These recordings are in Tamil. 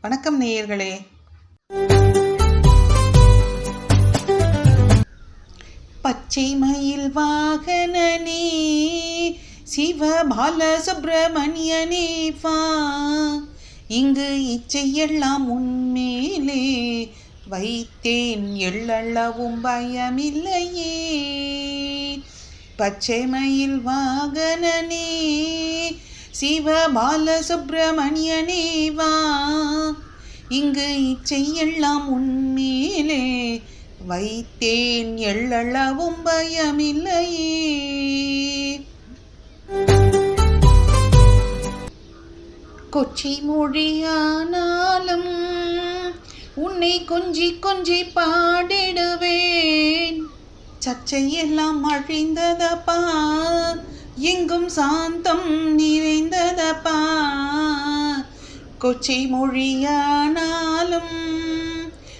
வணக்கம் நேயர்களே. பச்சை மயில் வாகனனே சிவ பாலசுப்பிரமணியனே வா. இங்கு இச்சையெல்லாம் உன்மேலே வைத்தேன் எள்ளளவும் பயமில்லையே. பச்சை மயில் வாகனனே சிவ பாலசுப்பிரமணியனே வா. இங்கு இச்சையெல்லாம் உன்மேலே வைத்தேன் எள்ளளவும் பயமில்லையே. கொச்சி மொழியானாலும் உன்னை கொஞ்சி கொஞ்சி பாடிடுவேன். சர்ச்சையெல்லாம் அழிந்ததப்பா எங்கும் சாந்தம் நிறைந்ததப்பா. கொச்சை மொழியானாலும்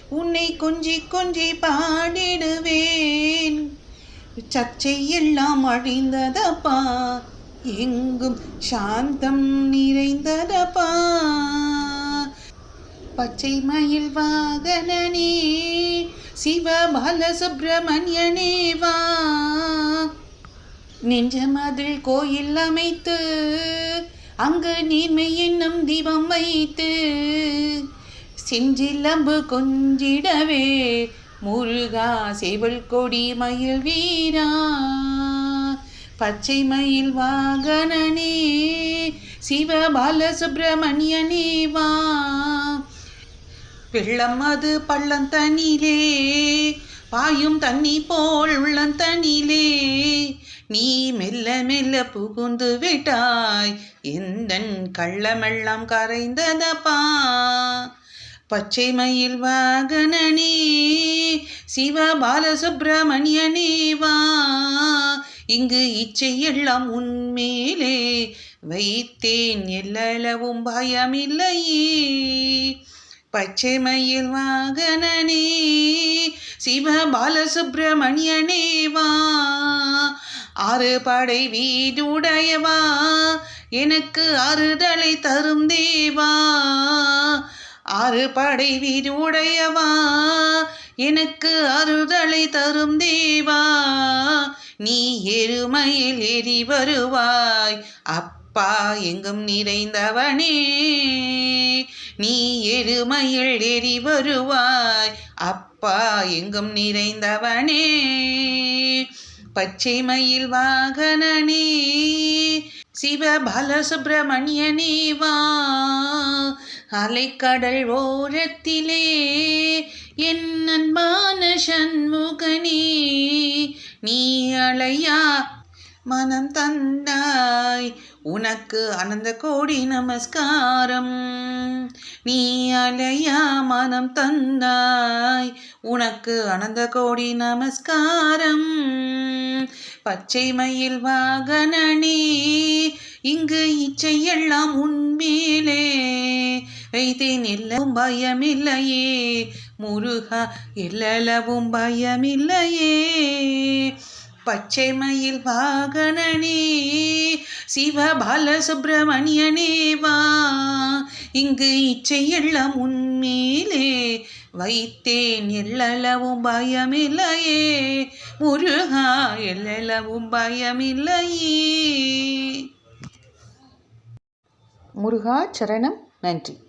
உன்னை கொஞ்சி கொஞ்சி பாடிடுவேன். சர்ச்சை எல்லாம் அழிந்ததப்பா? எங்கும் சாந்தம் நிறைந்ததப்பா? பச்சை மயில் வாகனனே சிவ பாலசுப்பிரமணியனே வா. நெஞ்சமதில் கோயில் அமைத்து அங்கு நீர்மை என்னும் தீபம் வைத்து செஞ்சிலம்பு கொஞ்சிடவே முருகா செவல் கொடி மயில் வீரா பச்சை மயில் வாகனனே சிவ பாலசுப்பிரமணியனே வா. வெள்ளம் அது பள்ளந்தனிலே பாயும் தண்ணி போல் உள்ளந்தனிலே நீ மெல்ல மெல்ல புகுந்து விட்டாய். எந்தன் கள்ளமெல்லாம் கரைந்ததப்பா? பச்சை மயில் வாகனனே சிவ பாலசுப்பிரமணியனே வா. இங்கு இச்சை எல்லாம் உன்மேலே வைத்தேன் எல்லளவும் பயமில்லையே. பச்சை மயில் வாகனனே சிவ பாலசுப்பிரமணியனே வா. ஆறு படை வீடுடையவா? எனக்கு ஆறுதலை தரும் தேவா? ஆறு படை வீடுடையவா? எனக்கு அறுதலை தரும் தேவா? நீ எருமையில் ஏறி வருவாய் அப்பா எங்கும் நிறைந்தவனே. நீ எருமையில் ஏறி வருவாய் அப்பா எங்கும் நிறைந்தவனே. பச்சை மயில் வாகனனே சிவ பாலசுப்பிரமணியனே வா. அலைக்கடல் ஓரத்திலே என் அன்பான சண்முகனே நீ அழையா மனம் தந்தாய். உனக்கு அனந்த கோடி நமஸ்காரம். நீ அலையா மனம் தந்தாய். உனக்கு அனந்த கோடி நமஸ்காரம். பச்சை மயில் வாகனனே இங்கு இச்சை எல்லாம் உன்மேலே வைத்தேன் எல்லவும் பயமில்லையே முருகா எல்லவும் பயமில்லையே. பச்சை மயில் வாகனனே சிவபால சுப்பிரமணியனே வா. இங்கு இச்சை எல்லாம் உன்மேலே வைத்தேன் எல்லளவும் பயமில்லையே. முருகா எல்லளவும் பயமில்லையே. முருகா சரணம். நன்றி.